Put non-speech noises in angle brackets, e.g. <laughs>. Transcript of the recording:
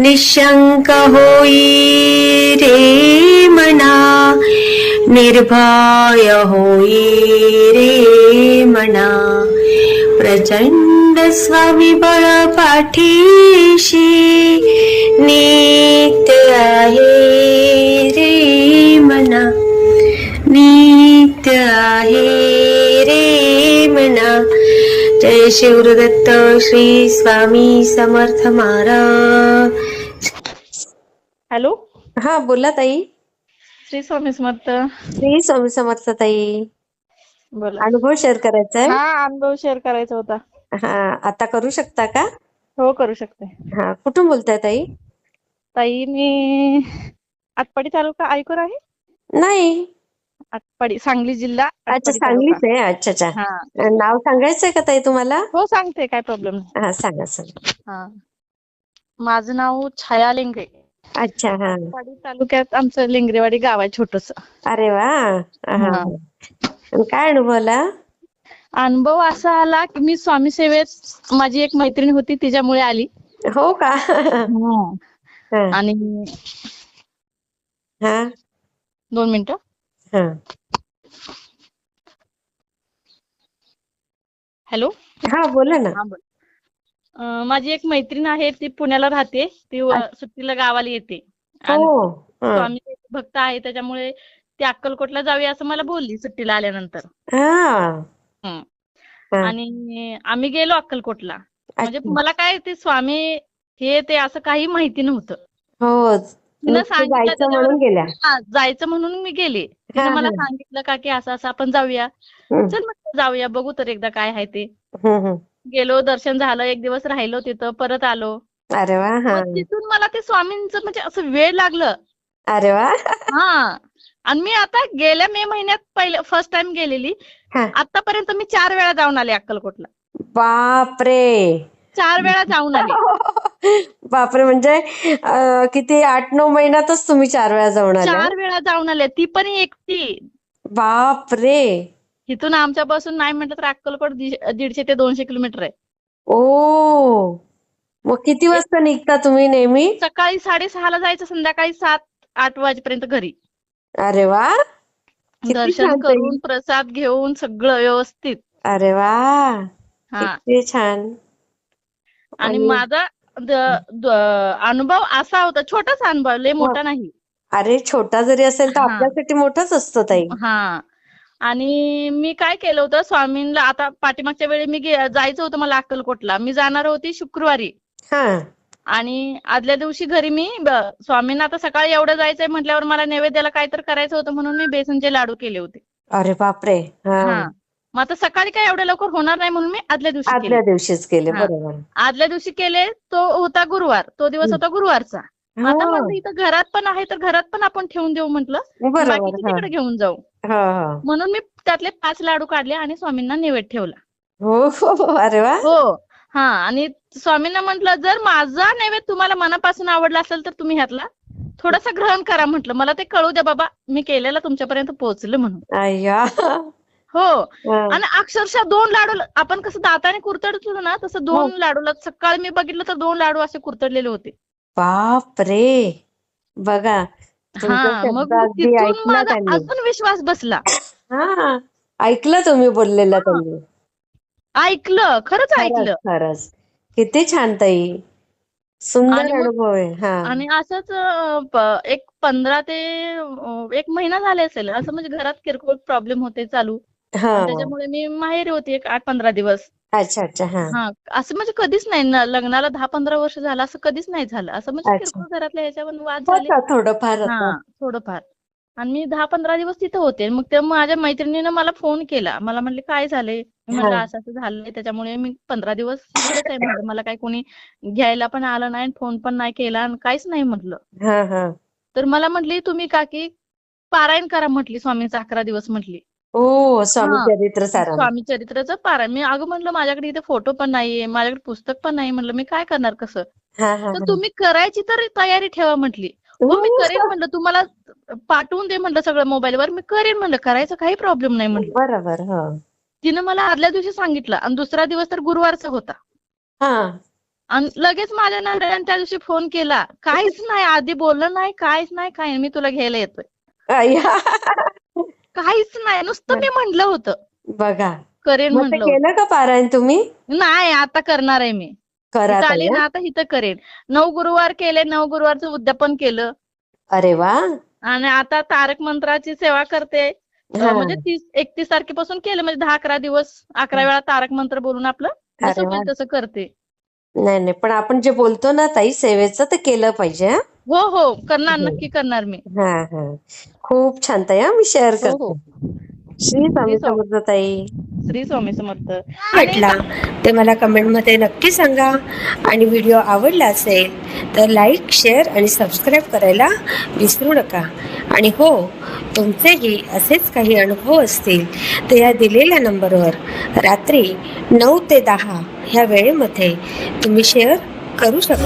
निशंक होई रे मना निर्भय होई रे मना। प्रचंड स्वविबळ पाठीशी नित्य आहे रे मना। नित्य आहे जय शिवदत्त श्री स्वामी समर्थ महाराज. हॅलो? हा बोला ताई. श्री स्वामी समर्थ. श्री स्वामी समर्थ ताई. बोला. अनुभव शेअर करायचा आहे हा अनुभव शेअर करायचा होता. हा आता करू शकता का? हो करू शकते. हा कुठून बोलताय ताई? ताई मी आटपाडी तालुका ऐकून आहे? नाही. आटपाडी सांगली जिल्हा अच्छा सांगलीच. आहे? अच्छा अच्छा. हा. नाव सांगायचंय का ताई तुम्हाला? हो सांगते काय प्रॉब्लेम नाही. हा सांगा सांगा. हा. माझं नाव छाया लेंगरे. अच्छा हा. आटपाडी तालुक्यात आमचं लेंगरेवाडी गाव आहे छोटस. अरे वा. काय अनुभवला? अनुभव असा आला की मी स्वामी सेवेत माझी एक मैत्रीण होती तिच्यामुळे आली. हो का? आणि दोन मिनिटं. हा. हॅलो? हा बोला ना. हा बोल. अं, माझी एक मैत्रीण आहे ती पुण्याला राहते. ती व- सुट्टीला गावाला येते. आणि हो. हा स्वामी भक्त आहे त्याच्यामुळे ती अक्कलकोटला जाऊया असं मला बोलली सुट्टीला आल्यानंतर. हा. हा. आणि आम्ही गेलो अक्कलकोटला. म्हणजे अच्छा. मला काय ते स्वामी हे ते असं काही माहिती नव्हतं. हो तिनं सांगितलं जायचं त्याच्यावर- म्हणून गेल्या. हा, जायचं म्हणून मी गेले. तिनं हा, मला हा. सांगितलं का की असं असं आपण जाऊया. हम्म, चल म्हटलं जाऊया बघू तर एकदा काय आहे ते. हम्म, हम्म. गेलो दर्शन झालं एक दिवस राहिलो तिथं परत आलो. अरे वा हा. मग तिथून मला ते स्वामींचं म्हणजे असं वेळ लागलं. अरे वा. हा. आणि मी आता गेल्या मे महिन्यात पहिले फर्स्ट टाइम गेलेली. हा. आतापर्यंत मी चार वेळा जाऊन आले अक्कलकोटला. बापरे. चार वेळा <laughs> जाऊन आले. बापरे म्हणजे किती आठ नऊ महिन्यातच तुम्ही चार वेळा जाऊन आल्या? चार वेळा जाऊन आले. ती पण एकटी. बापरे! इथून आमच्यापासून नाही म्हटलं तर अक्कलकोट दीड- दीडशे ते दोनशे किलोमीटर आहे. ओ! मग किती वाजता निघता तुम्ही नेहमी? सकाळी साडेसहाला जायचं संध्याकाळी सात आठ वाजेपर्यंत घरी. अरे वा! दर्शन. करून प्रसाद घेऊन सगळं व्यवस्थित. अरे वा! हा. छान. आणि माझा अनुभव असा होता छोटाच अनुभव लय मोठा नाही. अरे छोटा जरी असेल तर हा. आपल्यासाठी मोठाच असतो ताई. हा. आणि मी काय केलं होतं स्वामींना आता पाठीमागच्या वेळी मी जायचं होतं मला अक्कलकोटला. मी जाणार होती शुक्रवारी. हा. आणि आदल्या दिवशी घरी मी स्वामींना आता सकाळी एवढं जायचंय म्हटल्यावर मला नैवेद्याला काहीतरी करायचं होतं म्हणून मी बेसनचे लाडू केले होते. अरे बापरे. हा. हा. मग आता सकाळी काय एवढ्या लवकर होणार नाही म्हणून मी आदल्या दिवशी केले. आदल्या दिवशीच केले हा. बरोबर. आदल्या दिवशी केले तो होता गुरुवार तो दिवस. होता गुरुवारचा. आता हो, इथं घरात पण आहे तर घरात पण आपण ठेवून देऊ म्हटलं. बाकीचे बरोबर हा. तिकडे घेऊन जाऊ. हा हा. म्हणून मी त्यातले पाच लाडू काढले आणि स्वामींना नैवेद्य ठेवला. हो हो. अरे वा. हो हा. आणि स्वामींना म्हटलं जर माझा नैवेद्य तुम्हाला मनापासून आवडला असेल तर तुम्ही ह्यातला थोडासा ग्रहण करा म्हटलं. मला ते कळू द्या बाबा मी केलेलं तुमच्यापर्यंत पोहोचलं म्हणून. अय्या. हो. हा. आणि अक्षरशः दोन लाडू आपण कसं दाताने कुरतडतो ना तसं दोन लाडूला सकाळी मी बघितलं तर दोन लाडू असे कुरतडलेले होते. बाप रे बघा हा मग तिथून माझा अजून विश्वास बसला. हा ऐकलं तुम्ही बोललेलं त्यांनी. ऐकलं खरंच ऐकलं. खरंच. किती छान ताई. सुंदर अनुभव आहे. हा. आणि असंच एक पंधरा ते एक महिना झाले असेल. असं म्हणजे घरात किरकोळ प्रॉब्लेम होते चालू. हा आणि त्याच्यामुळे मी माहेरी होती एक आठ पंधरा दिवस. अच्छा अच्छा हा. हा असं म्हणजे कधीच नाही न- लग्नाला दहा पंधरा वर्ष झालं असं कधीच नाही झालं. असं म्हणजे अच्छा. किरकोळ घरातल्या ह्याच्यावर वाद झाले. होतं थोडंफार हा. थोडंफार. आणि मी दहा पंधरा दिवस तिथं होते. मग तेव्हा माझ्या मैत्रिणीनं मला फोन केला. मला म्हणले काय झालंय? मी म्हणलं हा. असं असं झालंय. त्याच्यामुळे मी पंधरा दिवस इकडेच आहे म्हटलं. मला काही कोणी घ्यायला पण आलं नाही फोन पण नाही केला आणि काहीच नाही म्हटलं. हा हा. तर मला म्हटली तुम्ही काकी पारायण करा म्हटली स्वामींचा अकरा दिवस म्हटली. ओ स्वामी हा. चरित्र सारांश स्वामी चरित्राचं पारायण. मी अगं म्हटलं माझ्याकडे इथे फोटो पण नाहीये माझ्याकडे पुस्तक पण नाही. म्हटलं मी काय करणार कसं? हा हा तर तुम्ही करायची तर तयारी ठेवा म्हटली. हो मी करेन म्हणलं तुम्हाला पाठवून दे म्हणलं सगळं मोबाईलवर. मी करेन म्हणलं करायचं काही प्रॉब्लेम नाही म्हणलं बरोबर हो. तिनं मला आदल्या दिवशी सांगितलं आणि दुसरा दिवस तर गुरुवारचा होता. हा. आणि लगेच माझ्या नवऱ्याने त्या दिवशी फोन केला. काहीच नाही आधी बोललं नाही काहीच नाही काही नाही, मी तुला घ्यायला येतोय. काहीच नाही नुसतं मी म्हणलं होतं. बघा. करेन मग ते म्हणलं केलं का पारायण तुम्ही. नाही आता करणार आहे मी. करा इथं ताई, आली हा. ना आता इथं करेन. नऊ गुरुवार केले नऊ गुरुवारचं उद्यापन केलं. अरे वा. आणि आता तारक मंत्राची सेवा करते. हा. म्हणजे तीस एकतीस तारखेपासून केलं म्हणजे दहा अकरा दिवस अकरा वेळा तारक मंत्र बोलून आपलं अरे जसं वा. होईल तसं करते. नाही नाही पण आपण जे बोलतो ना ताई सेवेचं ते केलं पाहिजे हा. हो हो. करणार हो. नक्की करणार मी. हा हा. खूप छान ताई हा. मी शेअर हो हो. करते श्री स्वामी श्री स्वामी. समर्थ ताई. श्री स्वामी समर्थ. वाटला ते मला कमेंटमध्ये नक्की सांगा. आणि व्हिडिओ आवडला असेल तर लाईक शेअर आणि सबस्क्राईब करायला विसरू नका. आणि हो तुमचेही असेच काही अनुभव असतील तर या दिलेल्या नंबरवर रात्री नऊ ते दहा ह्या वेळेमध्ये तुम्ही शेअर करू शकता.